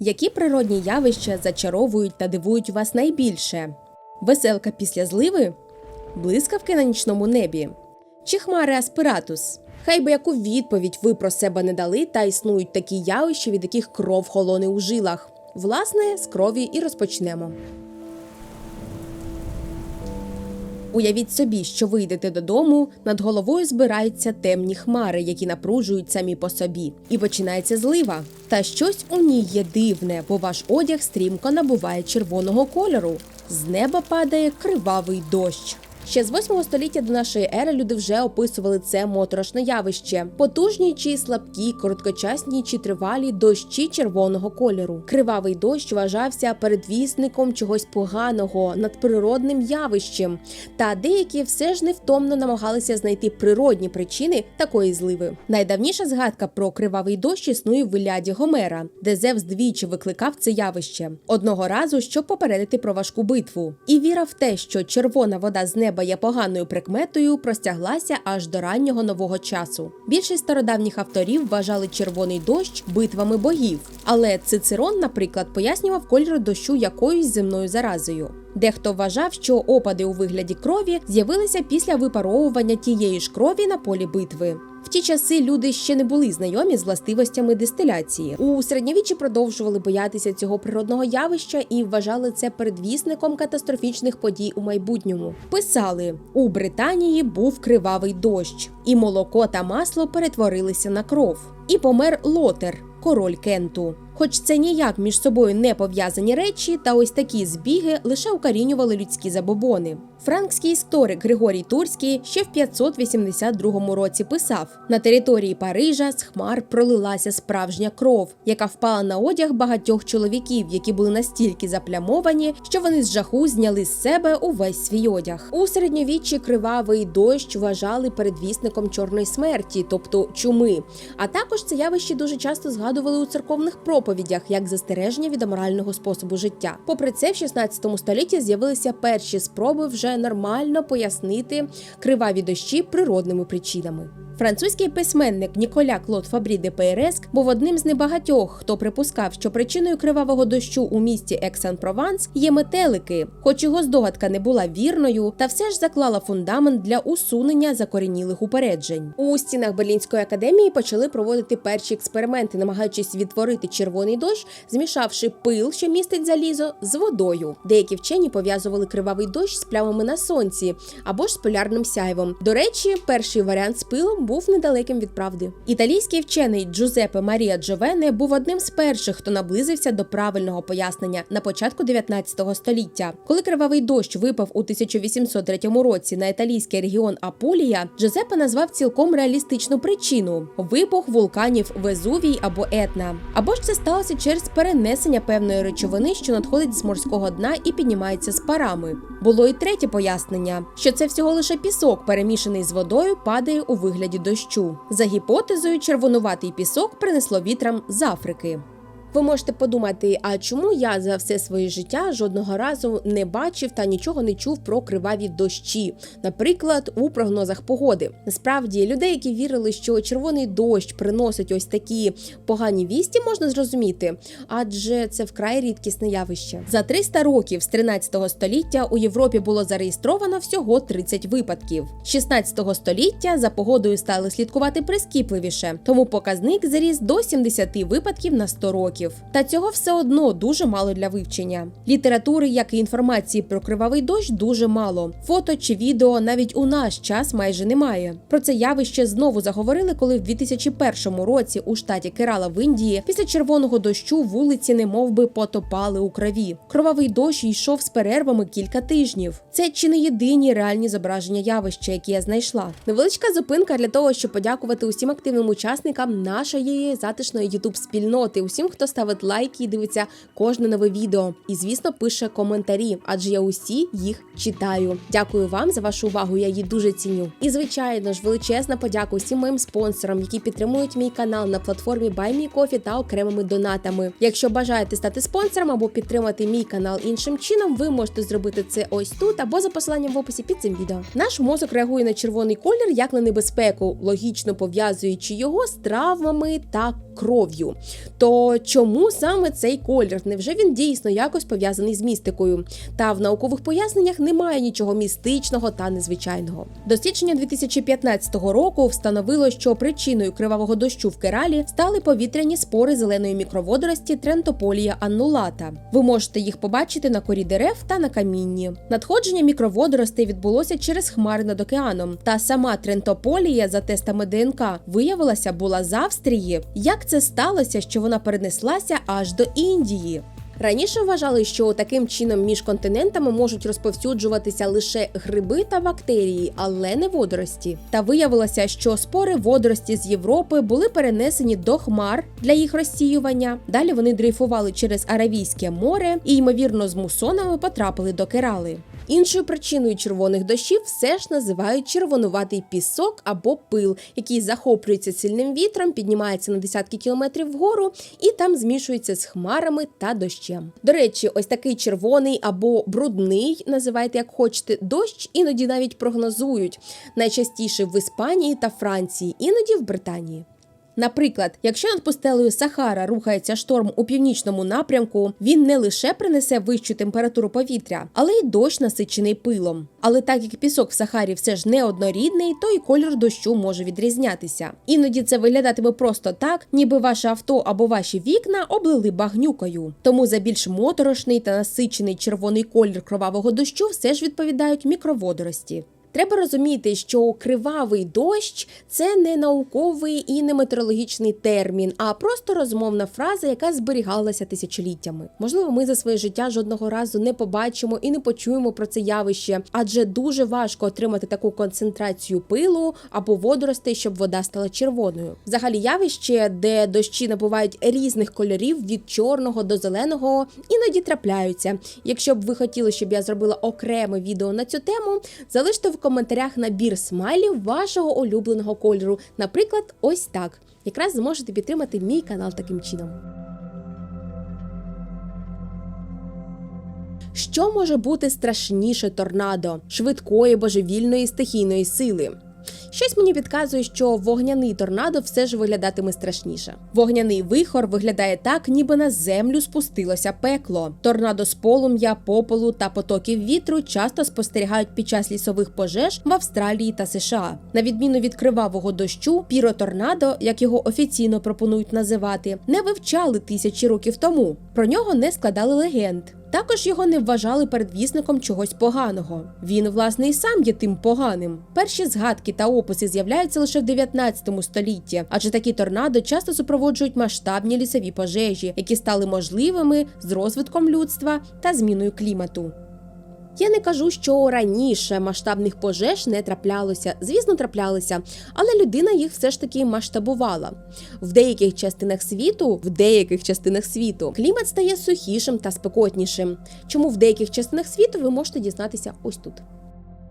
Які природні явища зачаровують та дивують вас найбільше? Веселка після зливи? Блискавки на нічному небі? Чи хмари аспиратус? Хай би яку відповідь ви про себе не дали, та існують такі явища, від яких кров холоне у жилах. Власне, з крові і розпочнемо. Уявіть собі, що ви йдете додому, над головою збираються темні хмари, які напружують самі по собі, і починається злива. Та щось у ній є дивне, бо ваш одяг стрімко набуває червоного кольору. З неба падає кривавий дощ. Ще з 8 століття до нашої ери люди вже описували це моторошне явище: потужні чи слабкі, короткочасні чи тривалі дощі червоного кольору. Кривавий дощ вважався передвісником чогось поганого, надприродним явищем. Та деякі все ж невтомно намагалися знайти природні причини такої зливи. Найдавніша згадка про кривавий дощ існує в Іляді Гомера, де Зевс двічі викликав це явище одного разу, щоб попередити про важку битву. І віра в те, що червона вода з неба є поганою прикметою, простяглася аж до раннього нового часу. Більшість стародавніх авторів вважали червоний дощ битвами богів, але Цицерон, наприклад, пояснював кольор дощу якоюсь земною заразою. Дехто вважав, що опади у вигляді крові з'явилися після випаровування тієї ж крові на полі битви. В ті часи люди ще не були знайомі з властивостями дистиляції. У середньовіччі продовжували боятися цього природного явища і вважали це передвісником катастрофічних подій у майбутньому. Писали у Британії був кривавий дощ, і молоко та масло перетворилися на кров. І помер Лотер, король Кенту. Хоч це ніяк між собою не пов'язані речі, та ось такі збіги лише укорінювали людські забобони. Франкський історик Григорій Турський ще в 582 році писав: на території Парижа з хмар пролилася справжня кров, яка впала на одяг багатьох чоловіків, які були настільки заплямовані, що вони з жаху зняли з себе увесь свій одяг. У середньовіччі кривавий дощ вважали передвісником чорної смерті, тобто чуми. А також це явище дуже часто згадували у церковних проповідях як застереження від аморального способу життя. Попри це, в 16 столітті з'явилися перші спроби вже нормально пояснити криваві дощі природними причинами. Французький письменник Ніколя Клод Фабрі де Пейреск був одним з небагатьох, хто припускав, що причиною кривавого дощу у місті Ексан-Прованс є метелики, хоч його здогадка не була вірною, та все ж заклала фундамент для усунення закорінілих упереджень. У стінах Берлінської академії почали проводити перші експерименти, намагаючись відтворити червоний дощ, змішавши пил, що містить залізо, з водою. Деякі вчені пов'язували кривавий дощ з плямами на сонці або ж з полярним сяйвом. До речі, перший варіант з пилом був недалеким від правди. Італійський вчений Джузеппе Марія Джовене був одним з перших, хто наблизився до правильного пояснення на початку 19 століття. Коли кривавий дощ випав у 1803 році на італійський регіон Апулія, Джузеппе назвав цілком реалістичну причину вибух вулканів Везувій або Етна. Або ж це сталося через перенесення певної речовини, що надходить з морського дна і піднімається з парами. Було і третє пояснення, що це всього лише пісок, перемішаний з водою, падає у вигляді дощу. За гіпотезою, червонуватий пісок принесло вітрам з Африки. Ви можете подумати, а чому я за все своє життя жодного разу не бачив та нічого не чув про криваві дощі, наприклад, у прогнозах погоди. Насправді, людей, які вірили, що червоний дощ приносить ось такі погані вісті, можна зрозуміти, адже це вкрай рідкісне явище. За 300 років з 13 століття у Європі було зареєстровано всього 30 випадків. З 16 століття за погодою стали слідкувати прискіпливіше, тому показник зріс до 70 випадків на 100 років. Та цього все одно дуже мало для вивчення. Літератури, як і інформації про кривавий дощ, дуже мало. Фото чи відео навіть у наш час майже немає. Про це явище знову заговорили, коли в 2001 році у штаті Керала в Індії після червоного дощу вулиці немов би потопали у крові. Кровавий дощ йшов з перервами кілька тижнів. Це чи не єдині реальні зображення явища, які я знайшла. Невеличка зупинка для того, щоб подякувати усім активним учасникам нашої затишної ютуб спільноти, усім, хто ставить лайки і дивиться кожне нове відео. І, звісно, пише коментарі, адже я усі їх читаю. Дякую вам за вашу увагу. Я її дуже ціню. І звичайно ж, величезна подяка усім моїм спонсорам, які підтримують мій канал на платформі BuyMeCoffee та окремими донатами. Якщо бажаєте стати спонсором або підтримати мій канал іншим чином, ви можете зробити це ось тут або за посиланням в описі під цим відео. Наш мозок реагує на червоний колір як на небезпеку, логічно пов'язуючи його з травмами та кров'ю. То чому саме цей колір? Невже він дійсно якось пов'язаний з містикою? Та в наукових поясненнях немає нічого містичного та незвичайного. Дослідження 2015 року встановило, що причиною кривавого дощу в Кералі стали повітряні спори зеленої мікроводорості Трентополія аннулата. Ви можете їх побачити на корі дерев та на камінні. Надходження мікроводоростей відбулося через хмари над океаном. Та сама Трентополія за тестами ДНК виявилася була з Австрії. Як це сталося, що вона перенеслася аж до Індії? Раніше вважали, що таким чином між континентами можуть розповсюджуватися лише гриби та бактерії, але не водорості. Та виявилося, що спори водорості з Європи були перенесені до хмар для їх розсіювання. Далі вони дрейфували через Аравійське море і, ймовірно, з мусонами потрапили до Керали. Іншою причиною червоних дощів все ж називають червонуватий пісок або пил, який захоплюється сильним вітром, піднімається на десятки кілометрів вгору і там змішується з хмарами та дощем. До речі, ось такий червоний або брудний, називайте як хочете, дощ іноді навіть прогнозують найчастіше в Іспанії та Франції, іноді в Британії. Наприклад, якщо над пустелею Сахара рухається шторм у північному напрямку, він не лише принесе вищу температуру повітря, але й дощ насичений пилом. Але так як пісок в Сахарі все ж не однорідний, то і колір дощу може відрізнятися. Іноді це виглядатиме просто так, ніби ваше авто або ваші вікна облили багнюкою. Тому за більш моторошний та насичений червоний колір кровавого дощу все ж відповідають мікроводорості. Треба розуміти, що кривавий дощ це не науковий і не метеорологічний термін, а просто розмовна фраза, яка зберігалася тисячоліттями. Можливо, ми за своє життя жодного разу не побачимо і не почуємо про це явище, адже дуже важко отримати таку концентрацію пилу або водоростей, щоб вода стала червоною. Взагалі, явище, де дощі набувають різних кольорів від чорного до зеленого, іноді трапляються. Якщо б ви хотіли, щоб я зробила окреме відео на цю тему, залиште в коментарях набір смайлів вашого улюбленого кольору. Наприклад, ось так. Якраз зможете підтримати мій канал таким чином. Що може бути страшніше торнадо, швидкої божевільної стихійної сили? Щось мені підказує, що вогняний торнадо все ж виглядатиме страшніше. Вогняний вихор виглядає так, ніби на землю спустилося пекло. Торнадо з полум'я, попелу та потоків вітру часто спостерігають під час лісових пожеж в Австралії та США. На відміну від кривавого дощу, піроторнадо, як його офіційно пропонують називати, не вивчали тисячі років тому. Про нього не складали легенд. Також його не вважали передвісником чогось поганого. Він, власне, і сам є тим поганим. Перші згадки та описи з'являються лише в 19 столітті, адже такі торнадо часто супроводжують масштабні лісові пожежі, які стали можливими з розвитком людства та зміною клімату. Я не кажу, що раніше масштабних пожеж не траплялося. Звісно, траплялися, але людина їх все ж таки масштабувала. В деяких частинах світу, в деяких частинах світу, клімат стає сухішим та спекотнішим. Чому в деяких частинах світу ви можете дізнатися ось тут.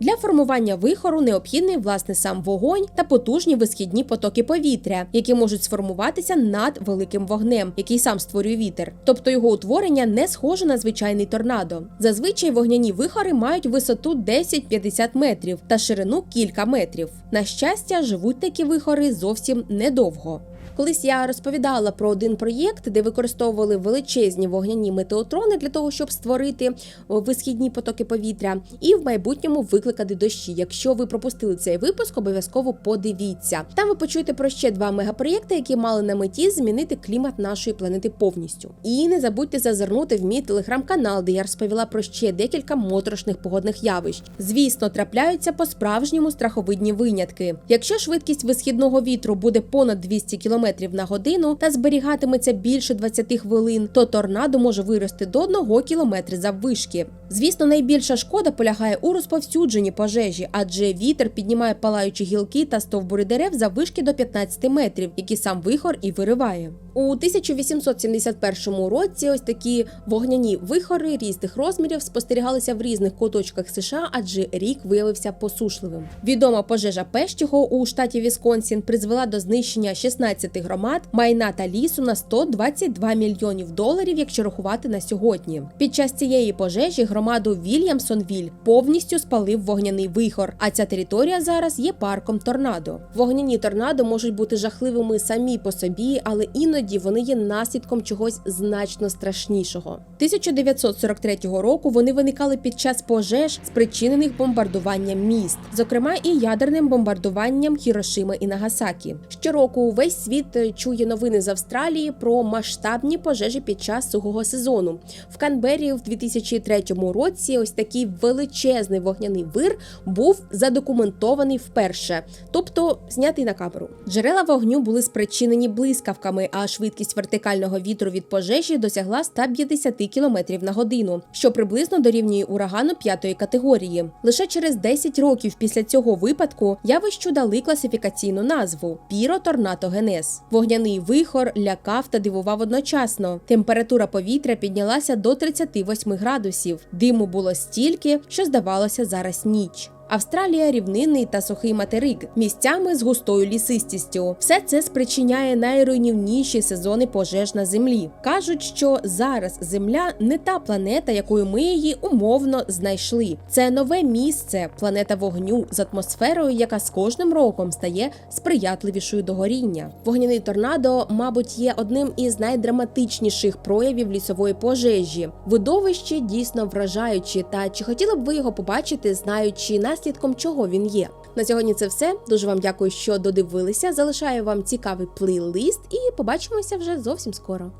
Для формування вихору необхідний власне сам вогонь та потужні висхідні потоки повітря, які можуть сформуватися над великим вогнем, який сам створює вітер. Тобто його утворення не схоже на звичайний торнадо. Зазвичай вогняні вихори мають висоту 10-50 метрів та ширину кілька метрів. На щастя, живуть такі вихори зовсім недовго. Колись я розповідала про один проєкт, де використовували величезні вогняні метеотрони для того, щоб створити висхідні потоки повітря, і в майбутньому викликати дощі. Якщо ви пропустили цей випуск, обов'язково подивіться. Там ви почуєте про ще два мегапроєкти, які мали на меті змінити клімат нашої планети повністю. І не забудьте зазирнути в мій телеграм-канал, де я розповіла про ще декілька моторошних погодних явищ. Звісно, трапляються по справжньому страховидні винятки. Якщо швидкість висхідного вітру буде понад 200 км на годину та зберігатиметься більше 20 хвилин, то торнадо може вирости до 1 кілометра заввишки. Звісно, найбільша шкода полягає у розповсюдженні пожежі, адже вітер піднімає палаючі гілки та стовбури дерев заввишки до 15 метрів, які сам вихор і вириває. У 1871 році ось такі вогняні вихори різних розмірів спостерігалися в різних куточках США, адже рік виявився посушливим. Відома пожежа Пещого у штаті Вісконсін призвела до знищення 16 громад, майна та лісу на 122 мільйонів доларів, якщо рахувати на сьогодні. Під час цієї пожежі громаду Вільямсонвіль повністю спалив вогняний вихор. А ця територія зараз є парком торнадо. Вогняні торнадо можуть бути жахливими самі по собі, але іноді вони є наслідком чогось значно страшнішого. 1943 року вони виникали під час пожеж, спричинених бомбардуванням міст, зокрема і ядерним бомбардуванням Хірошими і Нагасакі. Щороку увесь світ е, чує новини з Австралії про масштабні пожежі під час сухого сезону. В Канбері в 2003 році ось такий величезний вогняний вир був задокументований вперше, тобто знятий на камеру. Джерела вогню були спричинені блискавками, а швидкість вертикального вітру від пожежі досягла 150 км на годину, що приблизно дорівнює урагану п'ятої категорії. Лише через 10 років після цього випадку явищу дали класифікаційну назву піроторнатогенез. Вогняний вихор лякав та дивував одночасно. Температура повітря піднялася до 38 градусів. Диму було стільки, що здавалося зараз ніч. Австралія рівнинний та сухий материк місцями з густою лісистістю. Все це спричиняє найруйнівніші сезони пожеж на землі. кажуть, що зараз земля не та планета, якою ми її умовно знайшли. Це нове місце, планета вогню з атмосферою, яка з кожним роком стає сприятливішою до горіння. Вогняний торнадо, мабуть, є одним із найдраматичніших проявів лісової пожежі. Видовище дійсно вражаюче. Та чи хотіли б ви його побачити, знаючи наслідком чого він є? На сьогодні це все. Дуже вам дякую, що додивилися. Залишаю вам цікавий плейлист і побачимося вже зовсім скоро.